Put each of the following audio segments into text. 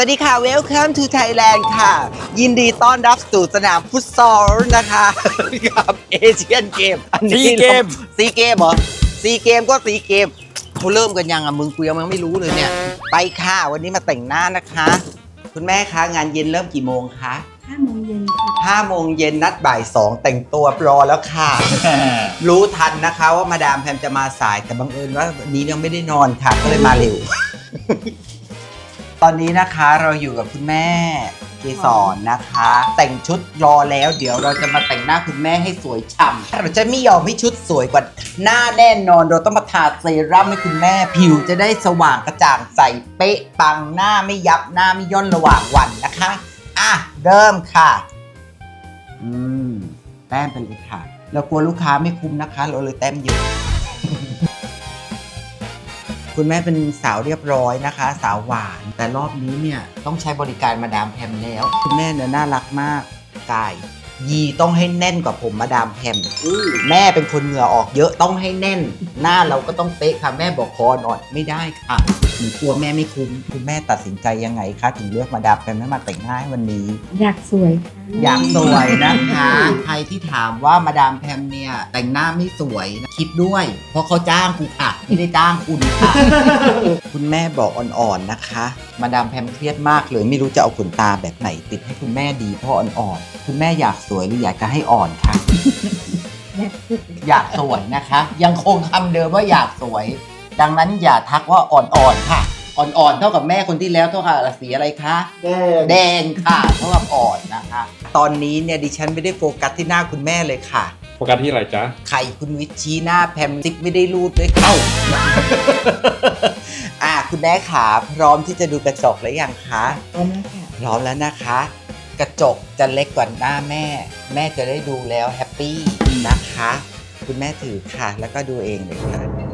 วัสดีค่ะ Welcome to Thailand ค่ะ ยินดีต้อนรับสู่สนามฟุตซอลนะคะกับเอเชียนเกมซีเกมซีเกมเหรอซีเกมก็ซีเกมเขาเริ่มกันยังอะมึงกูยังไม่รู้เลยเนี่ย ไปค่ะ วันนี้มาแต่งหน้านะคะ คุณแม่คะงานเย็นเริ่มกี่โมงคะห้าโมงเย็นค่ะห้าโมงเย็นนัดบ่ายสองแต่งตัวรอแล้วค่ะ รู้ทันนะคะว่ามาดามแพมจะมาสายแต่บังเอิญว่าวันนี้ยังไม่ได้นอนค่ะก็เลยมาเร็ว ตอนนี้นะคะเราอยู่กับคุณแม่เกสรนะคะ แต่งชุดรอแล้วเดี๋ยวเราจะมาแต่งหน้าคุณแม่ให้สวยฉ่ำเราจะไม่ยอมให้ชุดสวยกว่าหน้าแน่นอน เราต้องมาทาเซรั่มให้คุณแม่ผิวจะได้สว่างกระจ่างใสเป๊ะปังหน้าไม่ยับหน้าไม่ย่นระหว่างวันนะคะอะเริ่มค่ะ อืมแต้มไปเลยค่ะ เรากลัวลูกค้าไม่คุ้มนะคะ เราเลยแต้มเยอะ คุณแม่เป็นสาวเรียบร้อยนะคะ สาวหวาน แต่รอบนี้เนี่ยต้องใช้บริการมาดามแพมแล้ว คุณแม่เนี่ยน่ารักมากกาย ยีต้องให้แน่นกว่าผมมาดามแพมแม่เป็นคนเหงื่อออกเยอะต้องให้แน่น หน้าเราก็ต้องเป๊ะค่ะแม่บอกคอหน่อยไม่ได้ค่ะ หนูกลัวแม่ไม่คุ้มคุณแม่ตัดสินใจยังไงคะถึงเลือกมาดามแพมให้มาแต่งหน้าให้วันนี้ อยากสวยค่ะอยากสวยนะคะ ใครที่ถามว่ามาดามแพมเนี่ยแต่งหน้าไม่สวยนะคิดด้วย เพราะเขาจ้างกูค่ะไม่ได้จ้างคุณค่ะ คุณแม่บอกอ่อนๆนะคะ มาดามแพมเครียดมากเลยไม่รู้จะเอาขนตาแบบไหน ติดให้คุณแม่ดีเพราะอ่อนๆคุณแม่อยากสวยหรืออยากจะให้อ่อนคะอยากสวยอยากสวยนะคะ ยังคงคำเดิมว่าอยากสวย ดังนั้นอย่าทักว่าอ่อนๆค่ะ อ่อนๆเท่ากับแม่คนที่แล้วเท่ากับสีอะไรคะแดงค่ะเท่ากับอ่อนนะคะ ตอนนี้เนี่ยดิฉันไม่ได้โฟกัสที่หน้าคุณแม่เลยค่ะ โฟกัสที่อะไรจ๊ะ ไข่คุณวิทย์ชี้หน้าแพมซิปไม่ได้รูดด้วยเข้า อะคุณแม่ขาพร้อมที่จะดูกระจกแล้วยังคะพร้อมแล้วค่ะพร้อมแล้วนะคะ กระจกจะเล็กกว่าหน้าแม่ แม่จะได้ดูแล้วแฮปปี้นะคะ คุณแม่ถือค่ะ แล้วก็ดูเองเลยค่ะ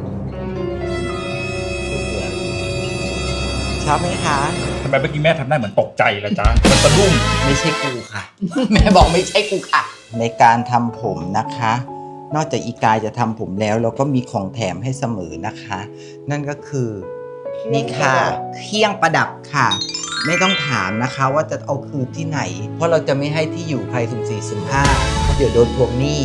ชอบไหมคะ ทำไมเมื่อกี้แม่ทำได้เหมือนตกใจละจ๊ะมันสะดุ้งไม่ใช่กูค่ะ แม่บอกไม่ใช่กูค่ะ ในการทำผมนะคะ นอกจากอีกายจะทำผมแล้ว เราก็มีของแถมให้เสมอนะคะ นั่นก็คือนี่ค่ะเครื่องประดับค่ะ ไม่ต้องถามนะคะว่าจะเอาคืนที่ไหน เพราะเราจะไม่ให้ที่อยู่ใครสุ่มสี่สุ่มห้าเพราะเดี๋ยวโดนทวงหนี้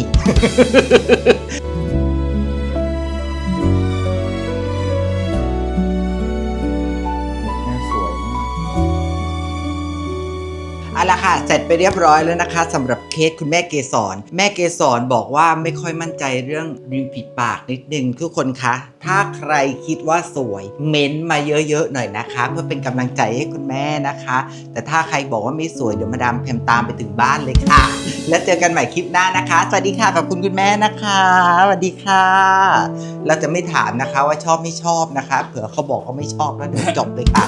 เอาละค่ะ เสร็จไปเรียบร้อยแล้วนะคะสำหรับเคสคุณแม่เกสรแม่เกสรบอกว่าไม่ค่อยมั่นใจเรื่องริมฝีปากนิดนึงทุกคนคะถ้าใครคิดว่าสวยเม้นมาเยอะๆหน่อยนะคะ เพื่อเป็นกำลังใจให้คุณแม่นะคะ แต่ถ้าใครบอกว่าไม่สวยเดี๋ยวมาดามแพมตามไปถึงบ้านเลยค่ะ แล้วเจอกันใหม่คลิปหน้านะคะ สวัสดีค่ะขอบคุณคุณแม่นะคะสวัสดีค่ะ เราจะไม่ถามนะคะว่าชอบไม่ชอบนะคะ เผื่อเขาบอกเขาไม่ชอบแล้วเดี๋ยวจบเลยค่ะ